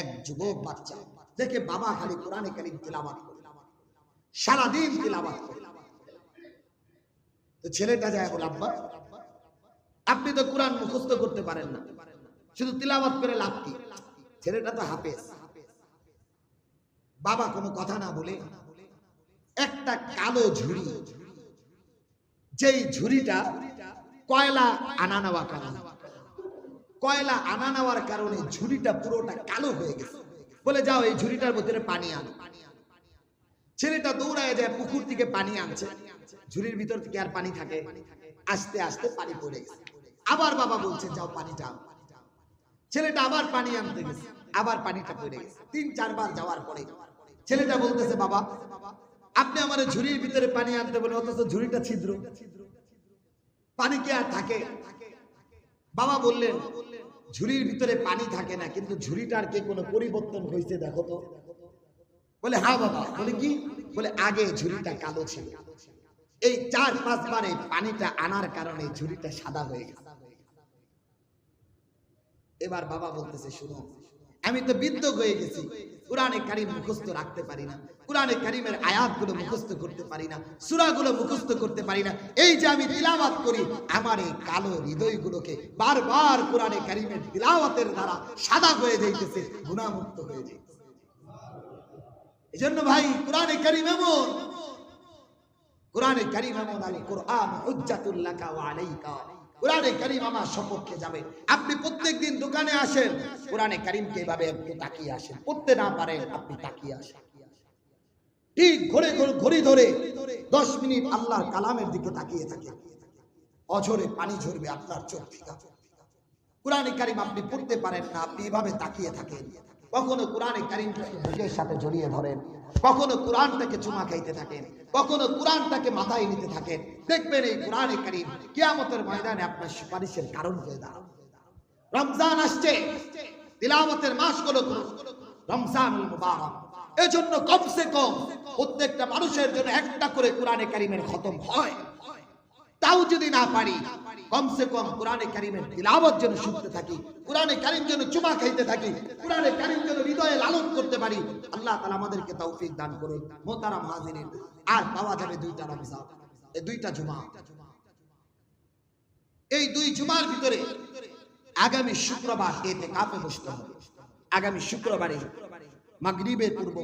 এক যুবক বাচ্চা, দেখে বাবা খালি কোরআনে কারিম তিলাবাত করে। সারাদিন তিলাবাত করে। ছেলেটা যায় বলে, আব্বা, আপনি তো কোরআন মুখস্থ করতে পারেন না। শুধু তিলাবাত করে লাভ কি? ছেলেটা তো হাফেজ। বাবা কোনো কথা না বলে একটা কালো ঝুড়ি, যেই ঝুড়িটা কয়লা আনা নেওয়া কারণে কয়লা আনা নেওয়ার কারণে ঝুড়িটা পুরোটা কালো হয়ে গেছে। বলে, যাও, এই ঝুড়িটার ভিতরে পানি আনো। ছেলেটা দৌড়ায় যায়, পুকুর থেকে পানি আনছে। ঝুড়ির ভিতর থেকে আর পানি থাকে। আস্তে আস্তে পানি পড়ে গেছে। আবার বাবা বলছে, যাও পানিটা ছেলেটা আবার পানি আনতে গেছে। আবার পানিটা পড়ে গেছে। তিন চারবার যাওয়ার পরে ছেলেটা বলতেছে, বাবা, আপনি আমার ঝুড়ির ভিতরে পানি আনতে বলে অথচ ঝুড়িটা ছিদ্র। পানি কি আর থাকে? বাবা বললেন ঝুড়ির ভিতরে পানি থাকে না, কিন্তু ঝুড়িটার কে কোনো পরিবর্তন হয়েছে দেখো তো? বলে হ্যাঁ বাবা। বলে, কি? বলে, আগে ঝুড়িটা কালো ছিল। এই চার পাঁচবারে পানিটা আনার কারণে ঝুড়িটা সাদা হয়ে গেছে। এবার বাবা বলতেছে, শুনো আমি তো বিদ্য হয়ে গেছি। কোরআনে কারিম মুখস্থ রাখতে পারি না। কোরআনে কারিমের আয়াতগুলো মুখস্থ করতে পারি না। সূরাগুলো মুখস্থ করতে পারি না। এই যে আমি তিলাওয়াত করি, আমার এই কালো হৃদয়গুলোকে বারবার কোরআনে কারিমের তিলাওয়াতের দ্বারা সাদা হয়ে যাইতেছে, গুণামুক্ত হয়ে যাইতেছে। এজন্য ভাই, কোরআনে কারিম এমন। কোরআনে কারিম এমন আলী কোরআন হুজ্জাতুল্লাকা ওয়া আলাইকা। কোরআনে কারিম আমার সপক্ষে যাবে আপনি প্রত্যেকদিন দোকানে আসেন, কোরআনে কারিমকে এভাবে একটু তাকিয়ে আসেন, পড়তে না পারেন আপনি তাকিয়ে আসেন। ঠিক ঘরে ঘড়ি ধরে দশ মিনিট আল্লাহর কালামের দিকে তাকিয়ে থাকে। অঝরে পানি ঝরবে আপনার চোখ থেকে কোরআনে কারিম আপনি পড়তে পারেন না, আপনি এভাবে তাকিয়ে থাকেন। কখনো কোরআনে কারিমটাকে সাথে জড়িয়ে ধরেন, কখনো কোরআনটাকে চুমা খাইতে থাকেন, কখনো কোরআনটাকে মাথায় নিতে থাকেন। দেখবেন এই কোরআনে কারিম কিয়ামতের ময়দানে আপনার সুপারিশের কারণ হয়ে রমজান আসছে, তিলাওয়াতের মাসগুলো রমজানুল মুবারক। এজন্য কমসে কম প্রত্যেকটা মানুষের জন্য একটা করে কোরআনে কারিমের খতম হয়। তাও যদি না পারি, কমসে কম কোরআনে কারিমের তিলাবত যেন শুনতে থাকি, কোরআনে কারিম যেন চুমা খাইতে থাকি, কোরআনে কারিম যেন হৃদয়ে লালন করতে পারি, আল্লাহ তালা আমাদেরকে তৌফিক দান করুন মোতারাম হাজিরিন আর পাওয়া যাবে দুইটা রমজান, এই দুইটা জুমা। এই দুই জুমার ভিতরে আগামী শুক্রবার এতে কাপে বসতে হবে। আগামী শুক্রবারে মাগরিবের পূর্ব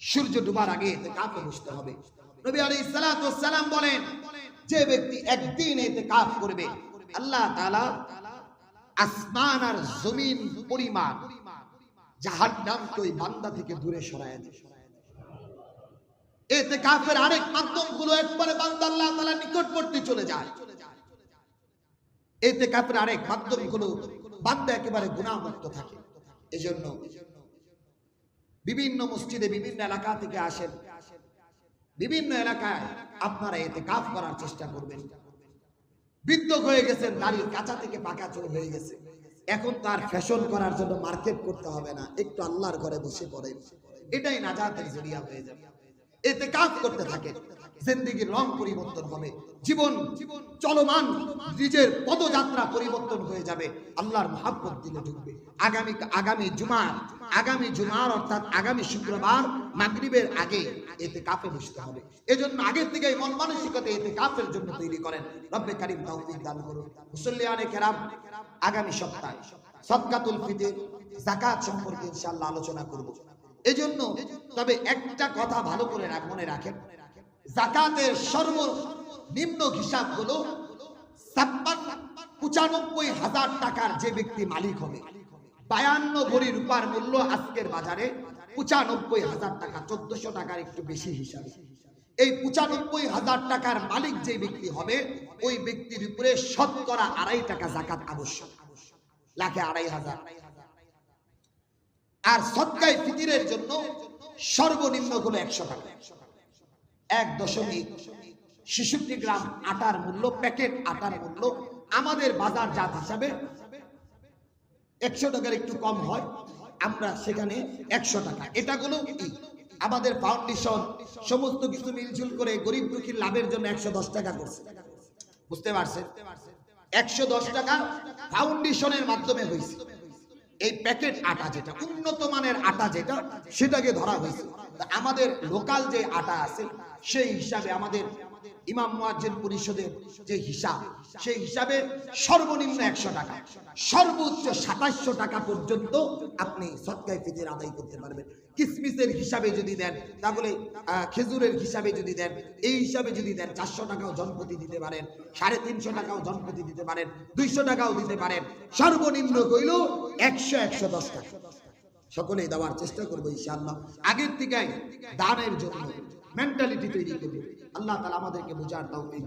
সূর্য ডুবার আগে এতে কাপে বসতে হবে। নবী সালাতু সালাম বলেন, যে ব্যক্তি একদিন এতে কাপ করবে, আল্লাহ তাআলা আসমান আর জমিন পরিমাণ জাহান্নামকে ওই বান্দা থেকে দূরে এতে কাফের আরেক মাধ্যমগুলো একবারে বান্দা আল্লাহ তাআলা নিকটবর্তী চলে যায়। এতে কাফের আরেক মাধ্যমগুলো বান্দা একেবারে গুণামুক্ত থাকে। এজন্য বিভিন্ন মসজিদে বিভিন্ন এলাকা থেকে আসেন। বিভিন্ন এলাকায় আপনারা এতে কাজ করার চেষ্টা করবেন। বৃদ্ধ হয়ে গেছেন দাঁড়িয়ে কাঁচা থেকে পাকা চোর হয়ে গেছে। এখন তার ফ্যাশন করার জন্য মার্কেট করতে হবে না, একটু আল্লাহর ঘরে বসে পড়েন। এটাই নাজাতের জড়িয়া হয়ে যাবে। এতে কাজ করতে থাকে। জিন্দিগির রং পরিবর্তন হবে। জীবন চলমান, নিজের পদযাত্রা পরিবর্তন হয়ে যাবে। আল্লাহর মহাব্বত দিলে ঢুকবে। আগামী আগামী জুমার আগামী জুমার অর্থাৎ আগামী শুক্রবার মাগরিবের আগে এতে কাপে বসতে হবে। এজন্য আগের থেকে মন মানসিকতা এতে কাপের জন্য তৈরি করেন। রব্বে কারিম তৌফিক দান করুন। মুসল্লিয়ানে কেরাম, আগামী সপ্তাহে সদকাতুল ফিতর, যাকাত সম্পর্কে ইনশাআল্লাহ আলোচনা করব। তবে একটা কথা ভালো করে মনে রাখেন। জাকাতের সর্বনিম্ন হিসাব হলো পঁচানব্বই হাজার টাকার যে ব্যক্তি মালিক হবে, বায়ান্ন ভরি রূপার মূল্য আজকের বাজারে পঁচানব্বই হাজার টাকা, চোদ্দশো টাকার একটু বেশি হিসাবে। এই পঁচানব্বই হাজার টাকার মালিক যে ব্যক্তি হবে, ওই ব্যক্তির উপরে শতকরা আড়াই টাকা জাকাত আবশ্যক। লাখে আড়াই হাজার। আর সৎকায় ফিতিরের জন্য সর্বনিম্ন হলো একশো টাকা। এক দশমিক ছেষট্টি গ্রাম আটার মূল্য, প্যাকেট আটার মূল্য, আমাদের বাজার জাত হিসাবে একশো টাকার একটু কম হয়, আমরা সেখানে একশো টাকা। এটা হলো আমাদের ফাউন্ডেশন সমস্ত কিছু মিলঝুল করে গরিব দুঃখীর লাভের জন্য একশো দশ টাকা করছে। বুঝতে পারছেন? একশো দশ টাকা ফাউন্ডেশনের মাধ্যমে হয়েছে। এই প্যাকেট আটা যেটা, উন্নত মানের আটা যেটা, সেটাকে ধরা হয়েছে। আমাদের লোকাল যে আটা আছে সেই হিসাবে আমাদের ইমাম মুয়াজ্জিন পরিষদের যে হিসাব, সেই হিসাবে সর্বনিম্ন একশো টাকা, সর্বোচ্চ সাতাশশো টাকা পর্যন্ত আপনি সৎকায় ফিতের আদায় করতে পারবেন। কিসমিসের হিসাবে যদি দেন, তাহলে খেজুরের হিসাবে যদি দেন, এই হিসাবে যদি দেন, চারশো টাকাও জনপ্রতি দিতে পারেন, সাড়ে তিনশো টাকাও জনপ্রতি দিতে পারেন, দুইশো টাকাও দিতে পারেন, সর্বনিম্ন কইল একশো একশো দশ টাকা। সকলেই দেওয়ার চেষ্টা করব ইনশাআল্লাহ। আগের থেকে দানের জন্য মেন্টালিটি তৈরি করব। আল্লাহ তালা আমাদেরকে বোঝার তৌফিক